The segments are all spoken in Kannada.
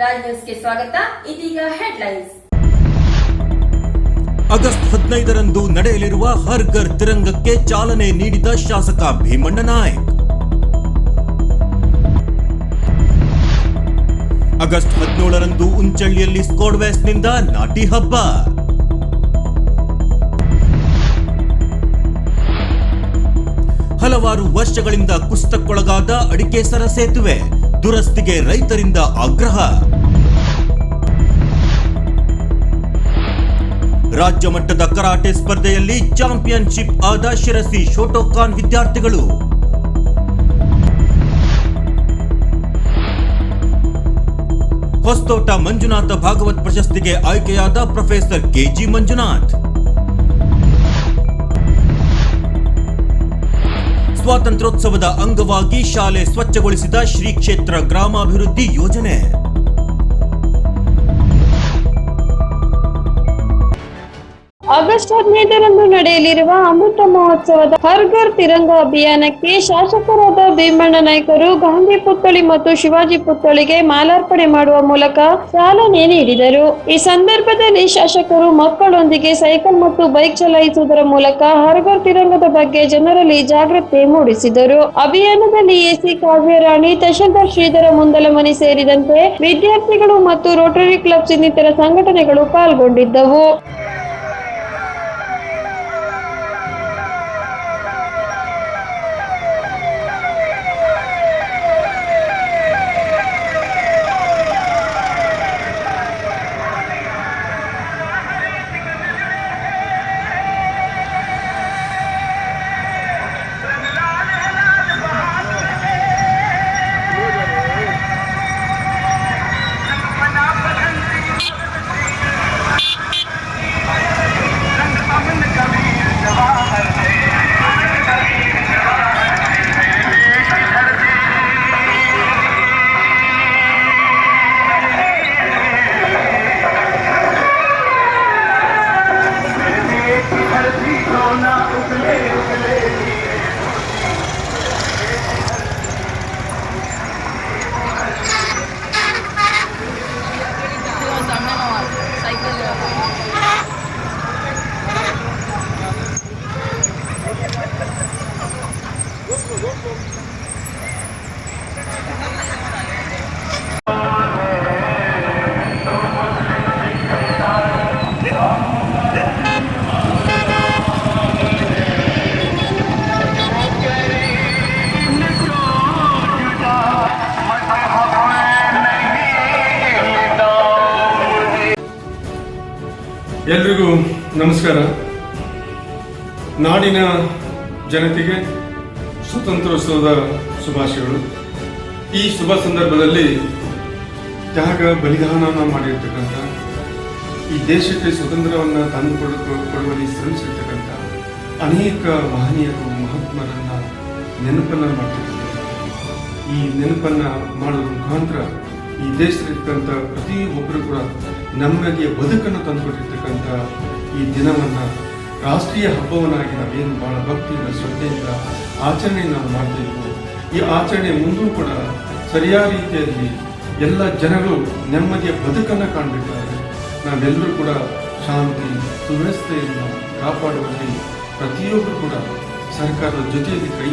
ರಾಜ್ ನ್ಯೂಸ್ಗೆ ಸ್ವಾಗತ. ಇದೀಗ ಹೆಡ್ಲೈನ್ಸ್. ಆಗಸ್ಟ್ ಹದಿನೈದರಂದು ನಡೆಯಲಿರುವ ಹರ್ ಘರ್ ತಿರಂಗಕ್ಕೆ ಚಾಲನೆ ನೀಡಿದ ಶಾಸಕ ಭೀಮಣ್ಣ ನಾಯಕ್. ಆಗಸ್ಟ್ ಹದಿನೇಳರಂದು ಉಂಚಳ್ಳಿಯಲ್ಲಿ ಸ್ಕೋಡ್ವೆಸ್ಟ್ನಿಂದ ನಾಟಿ ಹಬ್ಬ. ಹಲವಾರು ವರ್ಷಗಳಿಂದ ಕುಸಿತಕ್ಕೊಳಗಾದ ಅಡಿಕೆಸರ ಸೇತುವೆ. ದುರಸ್ತಿಗೆ ರೈತರಿಂದ ಆಗ್ರಹ. ರಾಜ್ಯ ಮಟ್ಟದ ಕರಾಟೆ ಸ್ಪರ್ಧೆಯಲ್ಲಿ ಚಾಂಪಿಯನ್ಶಿಪ್ ಆದ ಶಿರಸಿ ಶೋಟೋಕಾನ್ ವಿದ್ಯಾರ್ಥಿಗಳು. ಹೊಸ್ತೋಟ ಮಂಜುನಾಥ ಭಾಗವತ್ ಪ್ರಶಸ್ತಿಗೆ ಆಯ್ಕೆಯಾದ ಪ್ರೊಫೆಸರ್ ಕೆಜಿ ಮಂಜುನಾಥ್. ಸ್ವಾತಂತ್ರ್ಯೋತ್ಸವದ ಅಂಗವಾಗಿ ಶಾಲೆ ಸ್ವಚ್ಛಗೊಳಿಸಿದ ಶ್ರೀ ಕ್ಷೇತ್ರ ಗ್ರಾಮಾಭಿವೃದ್ಧಿ ಯೋಜನೆ. ಆಗಸ್ಟ್ ಹದಿನೈದರಂದು ನಡೆಯಲಿರುವ ಅಮೃತ ಮಹೋತ್ಸವದ ಹರ್ ಘರ್ ತಿರಂಗ ಅಭಿಯಾನಕ್ಕೆ ಶಾಸಕರಾದ ಭೀಮಣ್ಣ ನಾಯ್ಕರು, ಗಾಂಧಿ ಪುತ್ಥಳಿ ಮತ್ತು ಶಿವಾಜಿ ಪುತ್ಥಳಿಗೆ ಮಾಲಾರ್ಪಣೆ ಮಾಡುವ ಮೂಲಕ ಚಾಲನೆ ನೀಡಿದರು. ಈ ಸಂದರ್ಭದಲ್ಲಿ ಶಾಸಕರು ಮಕ್ಕಳೊಂದಿಗೆ ಸೈಕಲ್ ಮತ್ತು ಬೈಕ್ ಚಲಾಯಿಸುವುದರ ಮೂಲಕ ಹರ್ ಘರ್ ತಿರಂಗದ ಬಗ್ಗೆ ಜನರಲ್ಲಿ ಜಾಗೃತಿ ಮೂಡಿಸಿದರು. ಅಭಿಯಾನದಲ್ಲಿ ಎಸಿ ಕಾವ್ಯರಾಣಿ, ತಹಶೀಲ್ದಾರ್ ಶ್ರೀಧರ ಮುಂದಲಮನಿ ಸೇರಿದಂತೆ ವಿದ್ಯಾರ್ಥಿಗಳು ಮತ್ತು ರೋಟರಿ ಕ್ಲಬ್ಸ್ ಇನ್ನಿತರ ಸಂಘಟನೆಗಳು ಪಾಲ್ಗೊಂಡಿದ್ದವು. ಎಲ್ರಿಗೂ ನಮಸ್ಕಾರ. ನಾಡಿನ ಜನತೆಗೆ ಸ್ವತಂತ್ರೋತ್ಸವದ ಶುಭಾಶಯಗಳು. ಈ ಶುಭ ಸಂದರ್ಭದಲ್ಲಿ ತ್ಯಾಗ ಬಲಿದಾನವನ್ನು ಮಾಡಿರ್ತಕ್ಕಂಥ, ಈ ದೇಶಕ್ಕೆ ಸ್ವತಂತ್ರವನ್ನು ತಂದು ಕೊಡುವಲ್ಲಿ ಶ್ರಮಿಸಿರ್ತಕ್ಕಂಥ ಅನೇಕ ಮಹನೀಯರು, ಮಹಾತ್ಮರನ್ನ ನೆನಪನ್ನ ಮಾಡ್ತಿರ್ತಾರೆ ಈ ನೆನಪನ್ನ ಮಾಡೋದ್ರ ಮುಖಾಂತರ ಈ ದೇಶದಲ್ಲಿರ್ತಕ್ಕಂಥ ಪ್ರತಿಯೊಬ್ಬರು ಕೂಡ ನಮಗೆ ಬದುಕನ್ನು ತಂದುಕೊಟ್ಟಿರ್ತಕ್ಕಂಥ ಈ ದಿನವನ್ನ ರಾಷ್ಟ್ರೀಯ ಹಬ್ಬವನ್ನಾಗಿ ನಾವೇನು ಬಹಳ ಭಕ್ತಿಯಿಂದ, ಶ್ರದ್ಧೆಯಿಂದ ಆಚರಣೆಯನ್ನು ನಾವು ಮಾಡ್ತಿದ್ವು. ಈ ಆಚರಣೆ ಮುಂದೂ ಕೂಡ ಸರಿಯಾದ ರೀತಿಯಲ್ಲಿ ಎಲ್ಲ ಜನಗಳು ನೆಮ್ಮದಿಯ ಬದುಕನ್ನು ಕಾಣಬೇಕಾದ್ರೆ ನಾವೆಲ್ಲರೂ ಕೂಡ ಶಾಂತಿ ಸುವ್ಯವಸ್ಥೆಯನ್ನು ಕಾಪಾಡುವಲ್ಲಿ ಪ್ರತಿಯೊಬ್ಬರು ಕೂಡ ಸರ್ಕಾರದ ಜೊತೆಯಲ್ಲಿ ಕೈ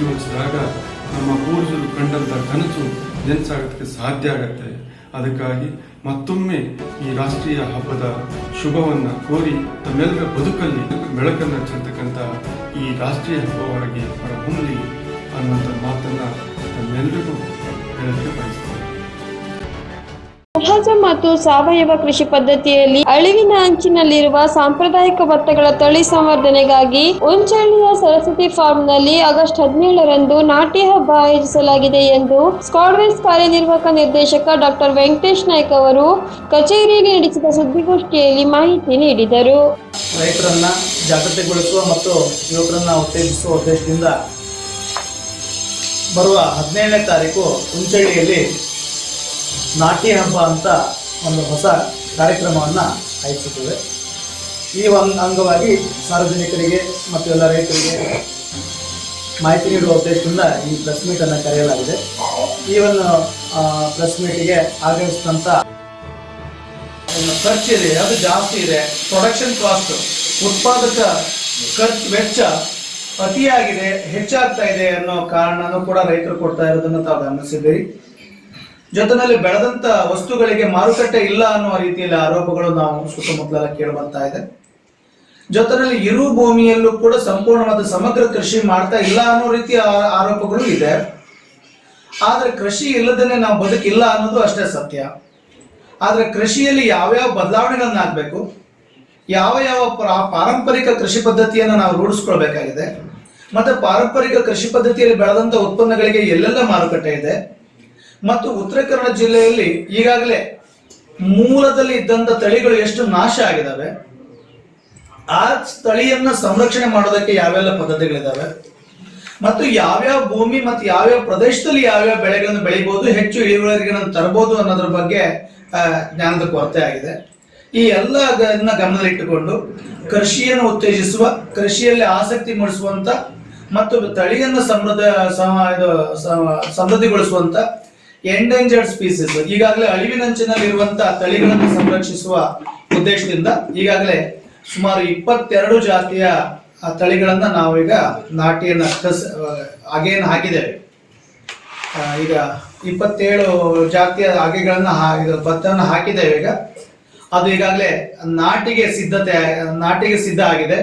ನಮ್ಮ ಪೂರ್ವಜರು ಕಂಡಂಥ ಕನಸು ನೆನಸಾಗೋದಕ್ಕೆ ಸಾಧ್ಯ ಆಗತ್ತೆ. ಅದಕ್ಕಾಗಿ ಮತ್ತೊಮ್ಮೆ ಈ ರಾಷ್ಟ್ರೀಯ ಹಬ್ಬದ ಶುಭವನ್ನ ಕೋರಿ ತಮ್ಮೆಲ್ಲರ ಬದುಕಲ್ಲಿ ಬೆಳಕನ್ನು ಚೆಲ್ತಕ್ಕಂಥ ಈ ರಾಷ್ಟ್ರೀಯ ಹಬ್ಬವಾಗಿ ಹೊರಹೊಮ್ಮಲಿ ಅನ್ನುವಂಥ ಮಾತನ್ನ ತಮ್ಮೆಲ್ಲರಿಗೂ ಹೇಳಕ್ಕೆ ಬಯಸ್ತೇನೆ. ಸಹಜ ಮತ್ತು ಸಾವಯವ ಕೃಷಿ ಪದ್ಧತಿಯಲ್ಲಿ ಅಳಿವಿನ ಅಂಚಿನಲ್ಲಿರುವ ಸಾಂಪ್ರದಾಯಿಕ ಭತ್ತಗಳ ತಳಿ ಸಂವರ್ಧನೆಗಾಗಿ ಉಂಚಳ್ಳಿಯ ಸರಸ್ವತಿ ಫಾರ್ಮ್ನಲ್ಲಿ ಆಗಸ್ಟ್ ಹದಿನೇಳರಂದು ನಾಟಿ ಹಬ್ಬ ಆಯೋಜಿಸಲಾಗಿದೆ ಎಂದು ಸ್ಕಾಡ್ವೇಸ್ ಕಾರ್ಯನಿರ್ವಾಹಕ ನಿರ್ದೇಶಕ ಡಾಕ್ಟರ್ ವೆಂಕಟೇಶ್ ನಾಯ್ಕ ಅವರು ಕಚೇರಿಯಲ್ಲಿ ನಡೆಸಿದ ಸುದ್ದಿಗೋಷ್ಠಿಯಲ್ಲಿ ಮಾಹಿತಿ ನೀಡಿದರು. ರೈತರನ್ನ ಜಾಗೃತಿಗೊಳಿಸುವ ಮತ್ತು ಯುವಕರನ್ನ ಉತ್ತೇಜಿಸುವ ಉದ್ದೇಶದಿಂದ ಬರುವ ಹದಿನೇಳನೇ ತಾರೀಕು ಉಂಚಳ್ಳಿಯಲ್ಲಿ ನಾಟ್ಯ ಹಬ್ಬ ಅಂತ ಒಂದು ಹೊಸ ಕಾರ್ಯಕ್ರಮವನ್ನು ಆಯೋಜಿಸುತ್ತದೆ. ಈ ಒಂದು ಅಂಗವಾಗಿ ಸಾರ್ವಜನಿಕರಿಗೆ ಮತ್ತು ಎಲ್ಲ ರೈತರಿಗೆ ಮಾಹಿತಿ ನೀಡುವ ಉದ್ದೇಶದಿಂದ ಈ ಪ್ರೆಸ್ ಮೀಟನ್ನು ಕರೆಯಲಾಗಿದೆ. ಈ ಒಂದು ಪ್ರೆಸ್ ಮೀಟಿಗೆ ಆಗಮಿಸಿದಂಥ ಇದೆ, ಅದು ಜಾಸ್ತಿ ಇದೆ. ಪ್ರೊಡಕ್ಷನ್ ಕಾಸ್ಟ್ ಉತ್ಪಾದಕ ಖರ್ಚು ವೆಚ್ಚ ಅತಿಯಾಗಿದೆ, ಹೆಚ್ಚಾಗ್ತಾ ಇದೆ ಅನ್ನೋ ಕಾರಣನೂ ಕೂಡ ರೈತರು ಕೊಡ್ತಾ ಇರೋದನ್ನು ತಾವು ಗಮನಿಸಿದ್ದೀರಿ. ಜೊತೆನಲ್ಲಿ ಬೆಳೆದಂತ ವಸ್ತುಗಳಿಗೆ ಮಾರುಕಟ್ಟೆ ಇಲ್ಲ ಅನ್ನುವ ರೀತಿಯಲ್ಲಿ ಆರೋಪಗಳು ನಾವು ಸುತ್ತಮುತ್ತಲೆಲ್ಲ ಕೇಳಿ ಬರ್ತಾ ಇದೆ. ಜೊತೆನಲ್ಲಿ ಇರು ಭೂಮಿಯಲ್ಲೂ ಕೂಡ ಸಂಪೂರ್ಣವಾದ ಸಮಗ್ರ ಕೃಷಿ ಮಾಡ್ತಾ ಇಲ್ಲ ಅನ್ನೋ ರೀತಿಯ ಆರೋಪಗಳು ಇದೆ. ಆದ್ರೆ ಕೃಷಿ ಇಲ್ಲದೇನೆ ನಾವು ಬದುಕಿಲ್ಲ ಅನ್ನೋದು ಅಷ್ಟೇ ಸತ್ಯ. ಆದ್ರೆ ಕೃಷಿಯಲ್ಲಿ ಯಾವ್ಯಾವ ಬದಲಾವಣೆಗಳನ್ನ ಆಗ್ಬೇಕು? ಯಾವ ಯಾವ ಪ್ರ- ಪಾರಂಪರಿಕ ಕೃಷಿ ಪದ್ಧತಿಯನ್ನು ನಾವು ರೂಢಿಸ್ಕೊಳ್ಬೇಕಾಗಿದೆ? ಮತ್ತೆ ಪಾರಂಪರಿಕ ಕೃಷಿ ಪದ್ಧತಿಯಲ್ಲಿ ಬೆಳೆದಂತ ಉತ್ಪನ್ನಗಳಿಗೆ ಎಲ್ಲೆಲ್ಲ ಮಾರುಕಟ್ಟೆ ಇದೆ? ಮತ್ತು ಉತ್ತರ ಕನ್ನಡ ಜಿಲ್ಲೆಯಲ್ಲಿ ಈಗಾಗಲೇ ಮೂಲದಲ್ಲಿ ಇದ್ದಂತ ತಳಿಗಳು ಎಷ್ಟು ನಾಶ ಆಗಿದಾವೆ ಆ ತಳಿಯನ್ನ ಸಂರಕ್ಷಣೆ ಮಾಡೋದಕ್ಕೆ ಯಾವೆಲ್ಲ ಪದ್ಧತಿಗಳಿದ್ದಾವೆ? ಮತ್ತು ಯಾವ್ಯಾವ ಭೂಮಿ ಮತ್ತು ಯಾವ್ಯಾವ ಪ್ರದೇಶದಲ್ಲಿ ಯಾವ್ಯಾವ ಬೆಳೆಗಳನ್ನು ಬೆಳಿಬಹುದು ಹೆಚ್ಚು ಇಳುವರಿಗಳನ್ನು ತರಬಹುದು ಅನ್ನೋದ್ರ ಬಗ್ಗೆ ಜ್ಞಾನದ ಕೊರತೆ ಆಗಿದೆ. ಈ ಎಲ್ಲ ಗಮನದಲ್ಲಿಟ್ಟುಕೊಂಡು ಕೃಷಿಯನ್ನು ಉತ್ತೇಜಿಸುವ, ಕೃಷಿಯಲ್ಲಿ ಆಸಕ್ತಿ ಮೂಡಿಸುವಂತ ಮತ್ತು ತಳಿಯನ್ನು ಸಮೃದ್ಧ ಸಮೃದ್ಧಿಗೊಳಿಸುವಂತ ಎಂಡೇಂಜರ್ಡ್ ಸ್ಪೀಸೀಸ್ ಈಗಾಗಲೇ ಅಳಿವಿನಂಚಿನಲ್ಲಿರುವಂತ ತಳಿಗಳನ್ನು ಸಂರಕ್ಷಿಸುವ ಉದ್ದೇಶದಿಂದ ಈಗಾಗಲೇ ಸುಮಾರು ಇಪ್ಪತ್ತೆರಡು ಜಾತಿಯ ತಳಿಗಳನ್ನ ನಾವೀಗ ನಾಟಿಯನ್ನ ಕಸ್ ಅಗೇನ್ ಹಾಕಿದ್ದೇವೆ. ಈಗ ಇಪ್ಪತ್ತೇಳು ಜಾತಿಯ ಅಗೆಗಳನ್ನ ಇದರ ಇದು ಭತ್ತವನ್ನು ಹಾಕಿದ್ದೇವೆ ಈಗ. ಅದು ಈಗಾಗಲೇ ನಾಟಿಗೆ ಸಿದ್ಧತೆ, ನಾಟಿಗೆ ಸಿದ್ಧ ಆಗಿದೆ.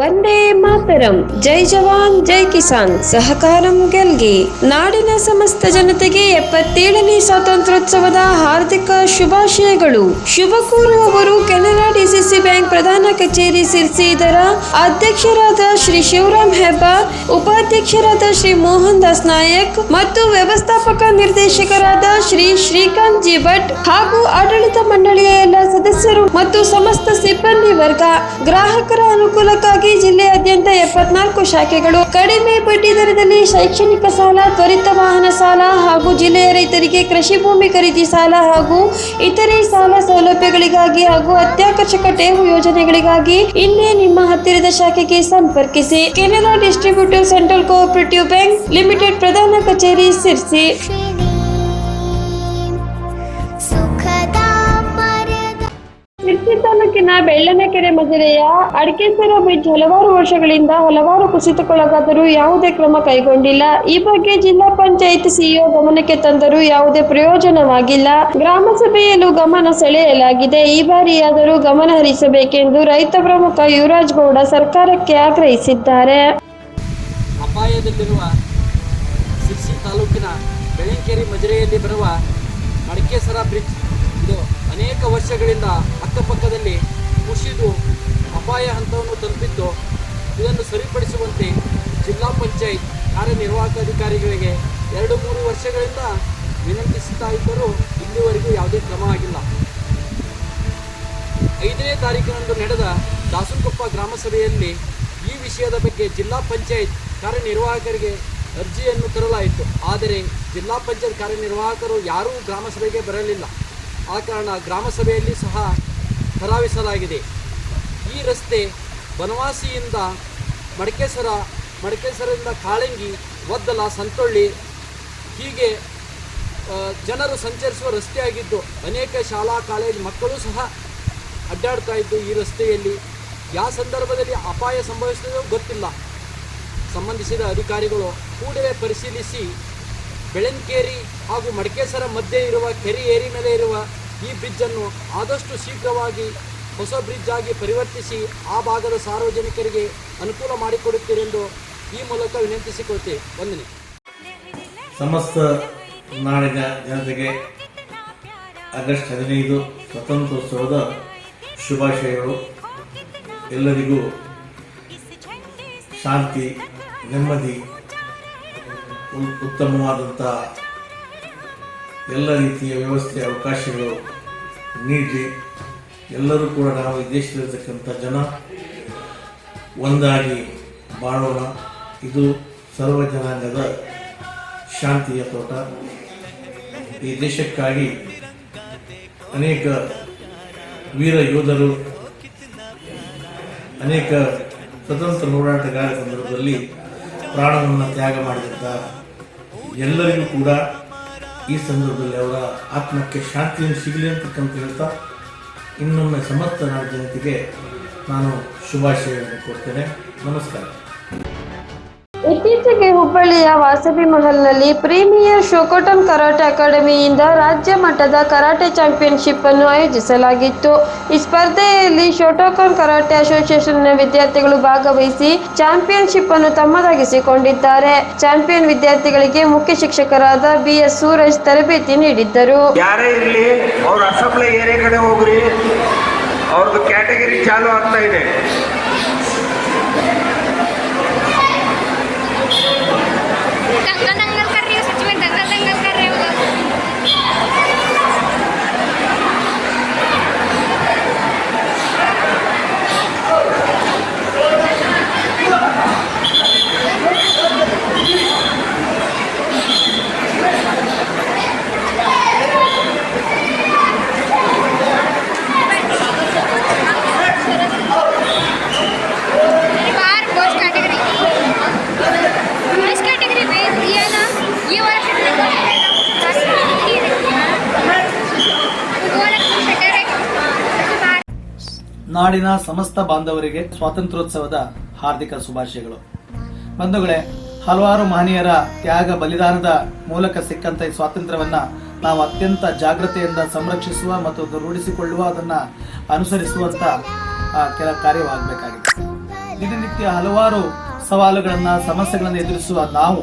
ವಂದೇ ಮಾತರಂ. ಜೈ ಜವಾನ್, ಜೈ ಕಿಸಾನ್. ಸಹಕಾರಂ ಗೆಲ್ಗೆ. ನಾಡಿನ ಸಮಸ್ತ ಜನತೆಗೆ ಎಪ್ಪತ್ತೇಳನೇ ಸ್ವಾತಂತ್ರ್ಯೋತ್ಸವದ ಹಾರ್ದಿಕ ಶುಭಾಶಯಗಳು. ಶುಭ ಕೋರುವವರು ಕೆನರಾ ಡಿಸಿಸಿ ಬ್ಯಾಂಕ್ ಪ್ರಧಾನ ಕಚೇರಿ ಸಿರ್ಸಿ ಇದರ ಅಧ್ಯಕ್ಷರಾದ ಶ್ರೀ ಶಿವರಾಮ್ ಹೆಬ್ಬಾರ್, ಉಪಾಧ್ಯಕ್ಷರಾದ ಶ್ರೀ ಮೋಹನ್ ದಾಸ್ ನಾಯಕ್ ಮತ್ತು ವ್ಯವಸ್ಥಾಪಕ ನಿರ್ದೇಶಕರಾದ ಶ್ರೀ ಶ್ರೀಕಾಂತ್ ಜಿ ಭಟ್ ಹಾಗೂ ಆಡಳಿತ ಮಂಡಳಿಯ ಎಲ್ಲ ಸದಸ್ಯರು ಮತ್ತು ಸಮಸ್ತ ಸಿಬ್ಬಂದಿ ವರ್ಗ, ಗ್ರಾಹಕರ ಅನುಕೂಲಕ್ಕಾಗಿ ಜಿಲ್ಲೆಯಾದ್ಯಂತ ಎಪ್ಪತ್ನಾಲ್ಕು ಶಾಖೆಗಳು ಕಡಿಮೆ ಬಡ್ಡಿ ದರದಲ್ಲಿ ಶೈಕ್ಷಣಿಕ ಸಾಲ, ತ್ವರಿತ ವಾಹನ ಸಾಲ ಹಾಗೂ ಜಿಲ್ಲೆಯ ರೈತರಿಗೆ ಕೃಷಿ ಭೂಮಿ ಖರೀದಿ ಸಾಲ ಹಾಗೂ ಇತರೆ ಸಾಲ ಸೌಲಭ್ಯಗಳಿಗಾಗಿ ಹಾಗೂ ಅತ್ಯಾಕರ್ಷಕ ಠೇವು ಯೋಜನೆಗಳಿಗಾಗಿ ಇನ್ನೇ ನಿಮ್ಮ ಹತ್ತಿರದ ಶಾಖೆಗೆ ಸಂಪರ್ಕಿಸಿ. Canara distributor central cooperative bank limited ಪ್ರಧಾನ ಕಚೇರಿ ಸಿರ್ಸಿ. ಬೆಳ್ಳನಕೆರೆ ಮಜಿರೆಯ ಅಡಕೆಸರ ಬ್ರಿಡ್ಜ್ ಹಲವಾರು ವರ್ಷಗಳಿಂದ ಹಲವಾರು ಕುಸಿತಕ್ಕೊಳಗಾದರೂ ಯಾವುದೇ ಕ್ರಮ ಕೈಗೊಂಡಿಲ್ಲ. ಈ ಬಗ್ಗೆ ಜಿಲ್ಲಾ ಪಂಚಾಯತ್ ಸಿಇಒ ಗಮನಕ್ಕೆ ತಂದರೂ ಯಾವುದೇ ಪ್ರಯೋಜನವಾಗಿಲ್ಲ. ಗ್ರಾಮ ಸಭೆಯಲ್ಲೂ ಗಮನ ಸೆಳೆಯಲಾಗಿದೆ. ಈ ಬಾರಿಯಾದರೂ ಗಮನ ಹರಿಸಬೇಕೆಂದು ರೈತ ಪ್ರಮುಖ ಯುವರಾಜ್ ಗೌಡ ಸರ್ಕಾರಕ್ಕೆ ಆಗ್ರಹಿಸಿದ್ದಾರೆ. ಅಪಾಯದಲ್ಲಿರುವ ಶಿರ್ಸಿ ತಾಲೂಕಿನ ಬೆಳಂಕೇರಿ ಮಜರೆಯಲ್ಲಿ ಬರುವ ಬ್ರಿಡ್ಜ್ ಇದು ಅನೇಕ ವರ್ಷಗಳಿಂದ ಅಕ್ಕಪಕ್ಕದಲ್ಲಿ ಕುಸಿದು ಅಪಾಯ ಹಂತವನ್ನು ತಲುಪಿದ್ದು ಇದನ್ನು ಸರಿಪಡಿಸುವಂತೆ ಜಿಲ್ಲಾ ಪಂಚಾಯತ್ ಕಾರ್ಯನಿರ್ವಾಹಕ ಅಧಿಕಾರಿಗಳಿಗೆ ಎರಡು ಮೂರು ವರ್ಷಗಳಿಂದ ವಿನಂತಿಸುತ್ತಾ ಇದ್ದರೂ ಇಲ್ಲಿವರೆಗೂ ಯಾವುದೇ ಕ್ರಮ ಆಗಿಲ್ಲ. ಐದನೇ ತಾರೀಕಿನಂದು ನಡೆದ ದಾಸನಕೊಪ್ಪ ಗ್ರಾಮ ಸಭೆಯಲ್ಲಿ ಈ ವಿಷಯದ ಬಗ್ಗೆ ಜಿಲ್ಲಾ ಪಂಚಾಯತ್ ಕಾರ್ಯನಿರ್ವಾಹಕರಿಗೆ ಅರ್ಜಿಯನ್ನು ತರಲಾಯಿತು. ಆದರೆ ಜಿಲ್ಲಾ ಪಂಚಾಯತ್ ಕಾರ್ಯನಿರ್ವಾಹಕರು ಯಾರೂ ಗ್ರಾಮ ಸಭೆಗೆ ಬರಲಿಲ್ಲ. ಆ ಕಾರಣ ಗ್ರಾಮ ಸಭೆಯಲ್ಲಿ ಸಹ ಕರಾವಿಸಲಾಗಿದೆ ಈ ರಸ್ತೆ ಬನವಾಸಿಯಿಂದ ಮಡಕೇಸರ, ಮಡಕೇಸರದಿಂದ ಕಾಳಂಗಿ, ಒದ್ದಲ, ಸಂತೊಳ್ಳಿ ಹೀಗೆ ಜನರು ಸಂಚರಿಸುವ ರಸ್ತೆಯಾಗಿದ್ದು ಅನೇಕ ಶಾಲಾ, ಕಾಲೇಜು ಮಕ್ಕಳು ಸಹ ಅಡ್ಡಾಡ್ತಾ ಇದ್ದು ಈ ರಸ್ತೆಯಲ್ಲಿ ಯಾವ ಸಂದರ್ಭದಲ್ಲಿ ಅಪಾಯ ಸಂಭವಿಸಿದೋ ಗೊತ್ತಿಲ್ಲ. ಸಂಬಂಧಿಸಿದ ಅಧಿಕಾರಿಗಳು ಕೂಡಲೇ ಪರಿಶೀಲಿಸಿ ಬೆಳಂಕೇರಿ ಹಾಗೂ ಮಡಕೇಸರ ಮಧ್ಯೆ ಇರುವ ಕೆರೆ ಏರಿ ಮೇಲೆ ಇರುವ ಈ ಬ್ರಿಡ್ಜನ್ನು ಆದಷ್ಟು ಶೀಘ್ರವಾಗಿ ಹೊಸ ಬ್ರಿಡ್ಜ್ ಆಗಿ ಪರಿವರ್ತಿಸಿ ಆ ಭಾಗದ ಸಾರ್ವಜನಿಕರಿಗೆ ಅನುಕೂಲ ಮಾಡಿಕೊಡುತ್ತೀರೆಂದು ಈ ಮೂಲಕ ವಿನಂತಿಸಿಕೊಳ್ತೇವೆ. ವಂದನೆ. ಸಮಸ್ತ ನಾಡಿನ ಜನತೆಗೆ ಆಗಸ್ಟ್ ಹದಿನೈದು ಸ್ವತಂತ್ರೋತ್ಸವದ ಶುಭಾಶಯಗಳು. ಎಲ್ಲರಿಗೂ ಶಾಂತಿ, ನೆಮ್ಮದಿ ಉತ್ತಮವಾದಂಥ ಎಲ್ಲ ರೀತಿಯ ವ್ಯವಸ್ಥೆ, ಅವಕಾಶಗಳು ನೀಡಲಿ. ಎಲ್ಲರೂ ಕೂಡ ನಾವು ಈ ದೇಶದಲ್ಲಿರ್ತಕ್ಕಂಥ ಜನ ಒಂದಾಗಿ ಬಾಳೋಣ. ಇದು ಸರ್ವ ಜನಾಂಗದ ಶಾಂತಿಯ ತೋಟ. ಈ ದೇಶಕ್ಕಾಗಿ ಅನೇಕ ವೀರ ಯೋಧರು, ಅನೇಕ ಸ್ವತಂತ್ರ ಹೋರಾಟಗಾರ ಸಂದರ್ಭದಲ್ಲಿ ಪ್ರಾಣವನ್ನು ತ್ಯಾಗ ಮಾಡಿದಂಥ ಎಲ್ಲರಿಗೂ ಕೂಡ ಈ ಸಂದರ್ಭದಲ್ಲಿ ಅವರ ಆತ್ಮಕ್ಕೆ ಶಾಂತಿಯನ್ನು ಸಿಗಲಿ ಅಂತಕ್ಕಂಥ ಹೇಳ್ತಾ, ಇನ್ನೊಮ್ಮೆ ಸಮಸ್ತ ನಾಡ ಜನತೆಗೆ ನಾನು ಶುಭಾಶಯವನ್ನು ಕೊಡ್ತೇನೆ ನಮಸ್ಕಾರ. ಇತ್ತೀಚೆಗೆ ಹುಬ್ಬಳ್ಳಿಯ ವಾಸವಿ ಮಹಲ್ನಲ್ಲಿ ಪ್ರೀಮಿಯರ್ ಶೋಕೋಟನ್ ಕರಾಟೆ ಅಕಾಡೆಮಿಯಿಂದ ರಾಜ್ಯ ಮಟ್ಟದ ಕರಾಟೆ ಚಾಂಪಿಯನ್ಶಿಪ್ ಅನ್ನು ಆಯೋಜಿಸಲಾಗಿತ್ತು. ಈ ಸ್ಪರ್ಧೆಯಲ್ಲಿ ಶೋಟೋಕಾನ್ ಕರಾಟೆ ಅಸೋಸಿಯೇಷನ್ನ ವಿದ್ಯಾರ್ಥಿಗಳು ಭಾಗವಹಿಸಿ ಚಾಂಪಿಯನ್ಶಿಪ್ ಅನ್ನು ತಮ್ಮದಾಗಿಸಿಕೊಂಡಿದ್ದಾರೆ. ಚಾಂಪಿಯನ್ ವಿದ್ಯಾರ್ಥಿಗಳಿಗೆ ಮುಖ್ಯ ಶಿಕ್ಷಕರಾದ ಬಿ ಎಸ್ ಸೂರಜ್ ತರಬೇತಿ ನೀಡಿದ್ದರು. ಅವ್ರದ್ದು ಕ್ಯಾಟಗರಿ ಚಾಲು ಆಗ್ತಾ ಇದೆ. ನಾಡಿನ ಸಮಸ್ತ ಬಾಂಧವರಿಗೆ ಸ್ವಾತಂತ್ರ್ಯೋತ್ಸವದ ಹಾರ್ದಿಕ ಶುಭಾಶಯಗಳು. ಬಂಧುಗಳೇ, ಹಲವಾರು ಮಹನೀಯರ ತ್ಯಾಗ ಬಲಿದಾನದ ಮೂಲಕ ಸಿಕ್ಕಂತ ಈ ಸ್ವಾತಂತ್ರ್ಯವನ್ನ ನಾವು ಅತ್ಯಂತ ಜಾಗ್ರತೆಯಿಂದ ಸಂರಕ್ಷಿಸುವ ಮತ್ತು ರೂಢಿಸಿಕೊಳ್ಳುವ ಅದನ್ನ ಅನುಸರಿಸುವಂತ ಕೆಲ ಕಾರ್ಯವಾಗಬೇಕಾಗಿದೆ. ದಿನನಿತ್ಯ ಹಲವಾರು ಸವಾಲುಗಳನ್ನ, ಸಮಸ್ಯೆಗಳನ್ನು ಎದುರಿಸುವ ನಾವು,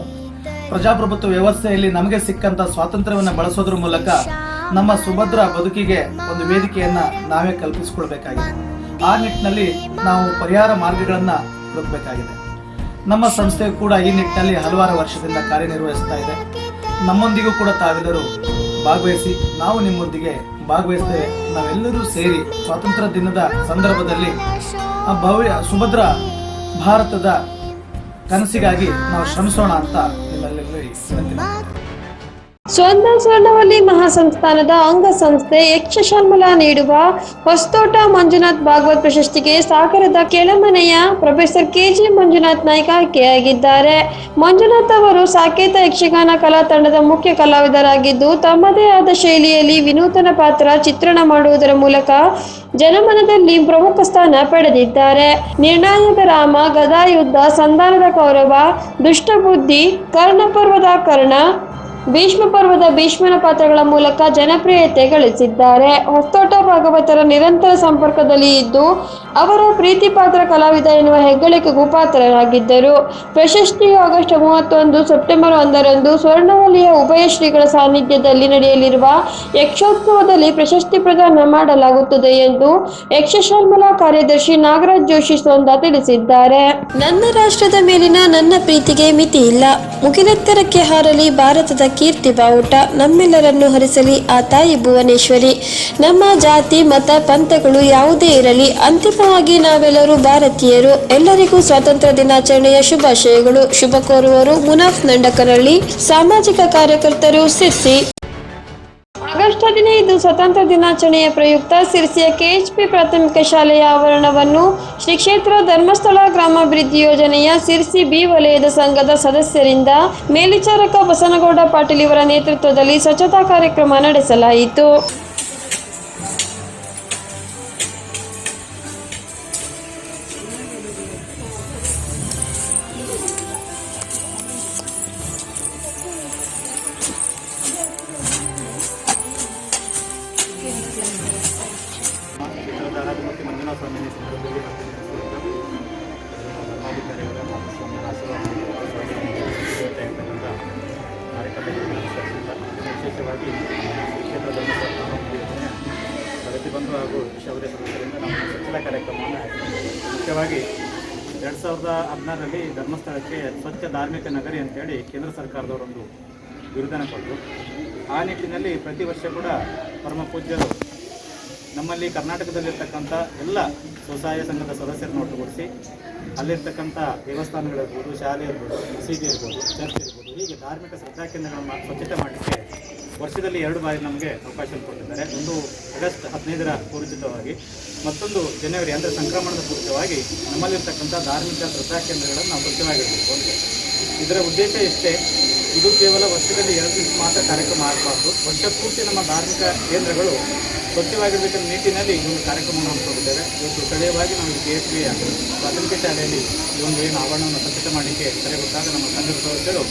ಪ್ರಜಾಪ್ರಭುತ್ವ ವ್ಯವಸ್ಥೆಯಲ್ಲಿ ನಮಗೆ ಸಿಕ್ಕಂತ ಸ್ವಾತಂತ್ರ್ಯವನ್ನು ಬಳಸೋದ್ರ ಮೂಲಕ ನಮ್ಮ ಸುಭದ್ರ ಬದುಕಿಗೆ ಒಂದು ವೇದಿಕೆಯನ್ನ ನಾವೇ ಕಲ್ಪಿಸಿಕೊಳ್ಬೇಕಾಗಿದೆ. ಆ ನಿಟ್ಟಿನಲ್ಲಿ ನಾವು ಪರಿಹಾರ ಮಾರ್ಗಗಳನ್ನು ಹುಡುಕಬೇಕಾಗಿದೆ. ನಮ್ಮ ಸಂಸ್ಥೆ ಕೂಡ ಈ ನಿಟ್ಟಿನಲ್ಲಿ ಹಲವಾರು ವರ್ಷದಿಂದ ಕಾರ್ಯನಿರ್ವಹಿಸ್ತಾ ಇದೆ. ನಮ್ಮೊಂದಿಗೂ ಕೂಡ ತಾವೆಲ್ಲರೂ ಭಾಗವಹಿಸಿ, ನಾವು ನಿಮ್ಮೊಂದಿಗೆ ಭಾಗವಹಿಸ್ತೇವೆ ನಾವೆಲ್ಲರೂ ಸೇರಿ ಸ್ವಾತಂತ್ರ್ಯ ದಿನದ ಸಂದರ್ಭದಲ್ಲಿ ಭವ್ಯ, ಸುಭದ್ರ ಭಾರತದ ಕನಸಿಗಾಗಿ ನಾವು ಶ್ರಮಿಸೋಣ ಅಂತ ನಿಮ್ಮೆಲ್ಲರಿಗೂ ವಿನಂತಿ ಸ್ವಂದ ಸ್ವರ್ಣವಲ್ಲಿ ಮಹಾಸಂಸ್ಥಾನದ ಅಂಗಸಂಸ್ಥೆ ಯಕ್ಷಶಾಲ್ಮಲ ನೀಡುವ ಹೊಸ್ತೋಟ ಮಂಜುನಾಥ್ ಭಾಗವತ್ ಪ್ರಶಸ್ತಿಗೆ ಸಾಗರದ ಕೆಳಮನೆಯ ಪ್ರೊಫೆಸರ್ ಕೆಜಿ ಮಂಜುನಾಥ್ ನಾಯ್ಕ ಆಯ್ಕೆಯಾಗಿದ್ದಾರೆ. ಮಂಜುನಾಥ್ ಅವರು ಸಾಕೇತ ಯಕ್ಷಗಾನ ಕಲಾ ತಂಡದ ಮುಖ್ಯ ಕಲಾವಿದರಾಗಿದ್ದು, ತಮ್ಮದೇ ಆದ ಶೈಲಿಯಲ್ಲಿ ವಿನೂತನ ಪಾತ್ರ ಚಿತ್ರಣ ಮಾಡುವುದರ ಮೂಲಕ ಜನಮನದಲ್ಲಿ ಪ್ರಮುಖ ಸ್ಥಾನ ಪಡೆದಿದ್ದಾರೆ. ನಿರ್ಣಾಯಕ ರಾಮ, ಗದಾಯುದ್ಧ, ಸಂಧಾನದ ಕೌರವ, ದುಷ್ಟಬುದ್ಧಿ ಕರ್ಣಪರ್ವದ ಕರ್ಣ ಭೀಷ್ಮ ಪರ್ವದ ಭೀಷ್ಮನ ಪಾತ್ರಗಳ ಮೂಲಕ ಜನಪ್ರಿಯತೆ ಗಳಿಸಿದ್ದಾರೆ. ಹೊಸ್ತೋಟ ಭಾಗವತರ ನಿರಂತರ ಸಂಪರ್ಕದಲ್ಲಿ ಇದ್ದು, ಅವರ ಪ್ರೀತಿ ಪಾತ್ರ ಕಲಾವಿದ ಎನ್ನುವ ಹೆಗ್ಗಳಿಕೆಗೂ ಪಾತ್ರರಾಗಿದ್ದರು. ಪ್ರಶಸ್ತಿ ಆಗಸ್ಟ್ ಮೂವತ್ತೊಂದು ಸೆಪ್ಟೆಂಬರ್ ಒಂದರಂದು ಸ್ವರ್ಣವಲ್ಲಿಯ ಉಭಯ ಶ್ರೀಗಳ ಸಾನ್ನಿಧ್ಯದಲ್ಲಿ ನಡೆಯಲಿರುವ ಯಕ್ಷೋತ್ಸವದಲ್ಲಿ ಪ್ರಶಸ್ತಿ ಪ್ರದಾನ ಮಾಡಲಾಗುತ್ತದೆ ಎಂದು ಯಕ್ಷಶಾಲ್ಮಲ ಕಾರ್ಯದರ್ಶಿ ನಾಗರಾಜ್ ಜೋಶಿ ಸೊಂದ ತಿಳಿಸಿದ್ದಾರೆ. ನನ್ನ ರಾಷ್ಟ್ರದ ಮೇಲಿನ ನನ್ನ ಪ್ರೀತಿಗೆ ಮಿತಿ ಇಲ್ಲ ಮುಗಿಲೆತ್ತರಕ್ಕೆ ಹಾರಲಿ, ಭಾರತದ ಕೀರ್ತಿ ಬಾವುಟ, ನಮ್ಮೆಲ್ಲರನ್ನು ಹರಿಸಲಿ ಆ ತಾಯಿ ಭುವನೇಶ್ವರಿ. ನಮ್ಮ ಜಾತಿ, ಮತ, ಪಂಥಗಳು ಯಾವುದೇ ಇರಲಿ, ಅಂತಿಮವಾಗಿ ನಾವೆಲ್ಲರೂ ಭಾರತೀಯರು. ಎಲ್ಲರಿಗೂ ಸ್ವಾತಂತ್ರ್ಯ ದಿನಾಚರಣೆಯ ಶುಭಾಶಯಗಳು. ಶುಭ ಕೋರುವರು ಮುನಾಫ್ ನಂಡಕರಳ್ಳಿ. ಸಾಮಾಜಿಕ ಕಾರ್ಯಕರ್ತರು ಸಿರ್ಸಿ. ಹದಿನೈದು ಸ್ವತಂತ್ರ ದಿನಾಚರಣೆಯ ಪ್ರಯುಕ್ತ ಸಿರಿಸಿಯ ಕೆಎಚ್ಪಿ ಪ್ರಾಥಮಿಕ ಶಾಲೆಯ ಆವರಣವನ್ನು ಶ್ರೀ ಕ್ಷೇತ್ರ ಧರ್ಮಸ್ಥಳ ಗ್ರಾಮಾಭಿವೃದ್ಧಿ ಯೋಜನೆಯ ಸಿರಿಸಿ ಬಿ ವಲಯದ ಸಂಘದ ಸದಸ್ಯರಿಂದ ಮೇಲ್ವಿಚಾರಕ ಬಸನಗೌಡ ಪಾಟೀಲ್ ಇವರ ನೇತೃತ್ವದಲ್ಲಿ ಸ್ವಚ್ಛತಾ ಕಾರ್ಯಕ್ರಮ ನಡೆಸಲಾಯಿತು. ಧರ್ಮಾಧಿಕಾರಿಗಳ ಮತ್ತು ವಿಶೇಷವಾಗಿ ಕ್ಷೇತ್ರ ಧರ್ಮಸ್ಥಳ ಕಾನೂನು ಯೋಜನೆಯ ಪ್ರಗತಿ ಬಂಧು ಹಾಗೂ ಶೌರ್ಯ ಸದಸ್ಯರಿಂದ ನಮ್ಮ ಸ್ವಚ್ಛತಾ ಕಾರ್ಯಕ್ರಮವನ್ನು. ಮುಖ್ಯವಾಗಿ ಎರಡು ಸಾವಿರದ ಹದಿನಾರರಲ್ಲಿ ಧರ್ಮಸ್ಥಳಕ್ಕೆ ಸ್ವಚ್ಛ ಧಾರ್ಮಿಕ ನಗರಿ ಅಂತೇಳಿ ಕೇಂದ್ರ ಸರ್ಕಾರದವರೊಂದು ಬಿರುದನ್ನು ಕೊಟ್ಟರು ಆ ನಿಟ್ಟಿನಲ್ಲಿ ಪ್ರತಿ ವರ್ಷ ಕೂಡ ಪರಮ ಪೂಜ್ಯರು ನಮ್ಮಲ್ಲಿ ಕರ್ನಾಟಕದಲ್ಲಿರ್ತಕ್ಕಂಥ ಎಲ್ಲ ಸ್ವಸಹಾಯ ಸಂಘದ ಸದಸ್ಯರನ್ನು ಒಟ್ಟುಗೂಡಿಸಿ, ಅಲ್ಲಿರ್ತಕ್ಕಂಥ ದೇವಸ್ಥಾನಗಳಿರ್ಬೋದು, ಶಾಲೆ ಇರ್ಬೋದು, ಮಸೀದಿ ಇರ್ಬೋದು, ಚರ್ಚ್ ಇರ್ಬೋದು, ಹೀಗೆ ಧಾರ್ಮಿಕ ಶ್ರದ್ಧಾ ಕೇಂದ್ರಗಳನ್ನು ಸ್ವಚ್ಛತೆ ಮಾಡಲಿಕ್ಕೆ ವರ್ಷದಲ್ಲಿ ಎರಡು ಬಾರಿ ನಮಗೆ ಅವಕಾಶ ಕೊಟ್ಟಿದ್ದಾರೆ. ಒಂದು ಆಗಸ್ಟ್ ಹದಿನೈದರ ಪೂರ್ಜಿತವಾಗಿ ಮತ್ತೊಂದು ಜನವರಿ ಅಂದರೆ ಸಂಕ್ರಮಣದ ಪೂರ್ತಿವಾಗಿ ನಮ್ಮಲ್ಲಿರ್ತಕ್ಕಂಥ ಧಾರ್ಮಿಕ ಶ್ರದ್ಧಾ ಕೇಂದ್ರಗಳನ್ನು ನಾವು ಸ್ವಚ್ಛವಾಗಿರಬೇಕು ಇದರ ಉದ್ದೇಶ ಇಷ್ಟೇ ಇದು ಕೇವಲ ವರ್ಷದಲ್ಲಿ ಎರಡು ದಿವಸ ಮಾತ್ರ ಕಾರ್ಯಕ್ರಮ ಆಗಬಾರ್ದು. ವರ್ಷ ಪೂರ್ತಿ ನಮ್ಮ ಧಾರ್ಮಿಕ ಕೇಂದ್ರಗಳು ಸ್ವಚ್ಛವಾಗಿರಬೇಕೆಂಬ ನಿಟ್ಟಿನಲ್ಲಿ ಈ ಒಂದು ಕಾರ್ಯಕ್ರಮವನ್ನು ಹಮ್ಮಿಕೊಂಡಿದ್ದೇವೆ. ಇವತ್ತು ಸ್ಥಳೀಯವಾಗಿ ನಾವು ಕೆ ಎಸ್ ಬಿ ಪ್ರಾಥಮಿಕ ಶಾಲೆಯಲ್ಲಿ ಈ ಒಂದು ಏನು ಆವರಣವನ್ನು ಸ್ವಚ್ಛತೆ ಮಾಡಲಿಕ್ಕೆ ಕರೆ ಗೊತ್ತಾಗ ನಮ್ಮ ಸಂಘದ ಸದಸ್ಯರು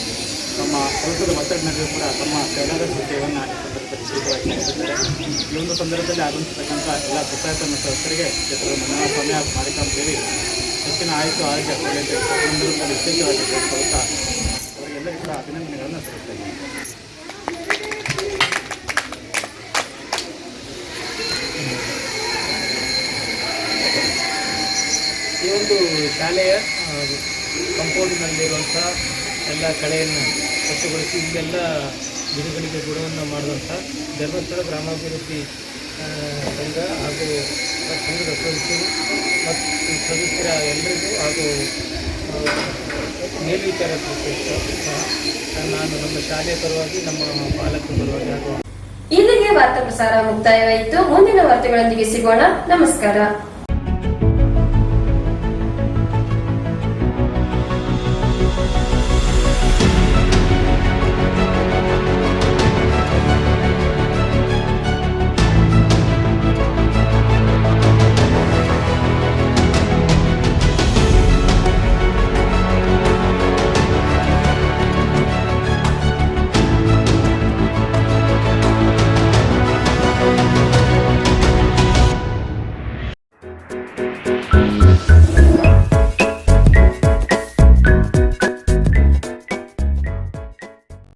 ನಮ್ಮ ಕೆಲಸದ ನಡುವೆ ಕೂಡ ತಮ್ಮ ಕೈಲಾದಷ್ಟು ಸೇವೆಯನ್ನು ಈ ಸಂದರ್ಭದಲ್ಲಿ ಸ್ವೀಕರಿಸಿ ಮಾಡಿದ್ದಾರೆ ಈ ಒಂದು ಸಂದರ್ಭದಲ್ಲಿ ಆಗಮಿಸತಕ್ಕಂಥ ಎಲ್ಲ ಪಂಚಾಯತ್ ಸದಸ್ಯರಿಗೆ ಕ್ಷೇತ್ರದ ಮಂಡಲ ಸ್ವಾಮಿ ಹಾಗೂ ಹೇಳಿ ದೇವಿ ಹೆಚ್ಚಿನ ಆಯಿತು ಆರೋಗ್ಯ ವಿಶೇಷವಾಗಿ ಅವರಿಗೆಲ್ಲರಿಗೂ ಕೂಡ ಅಭಿನಂದನೆಗಳನ್ನು ಸಲ್ಲಿಸ್ತಾ ಇದ್ದೀನಿ ಈ ಒಂದು ಶಾಲೆಯ ಕಂಪೌಂಡ್ನಲ್ಲಿರುವಂಥ ಎಲ್ಲ ಕಳೆಯನ್ನು ಸ್ವಚ್ಛಗೊಳಿಸಿ ಇಲ್ಲೆಲ್ಲ ಗಿಡಗಳಿಗೆ ಗುಣವನ್ನು ಮಾಡುವಂಥ ಧರ್ಮಸ್ಥಳ ಗ್ರಾಮಾಭಿವೃದ್ಧಿ ಸಂಘ ಹಾಗೂ ಸಂಘದ ಸದಸ್ಯರು ಮತ್ತು ಸದಸ್ಯರ ಎಲ್ಲರಿಗೂ ಹಾಗೂ ಮೇಲ್ವಿಚಾರಕ್ಕೆ ನಾನು ನಮ್ಮ ಶಾಲೆಯ ಪರವಾಗಿ, ನಮ್ಮ ಪಾಲಕರ ಪರವಾಗಿ ಹಾಗೂ ಇಲ್ಲಿಗೆ ವಾರ್ತಾ ಪ್ರಸಾರ ಮುಕ್ತಾಯವಾಯಿತು. ಮುಂದಿನ ವಾರ್ತೆಗಳೊಂದಿಗೆ ಸಿಗೋಣ. ನಮಸ್ಕಾರ.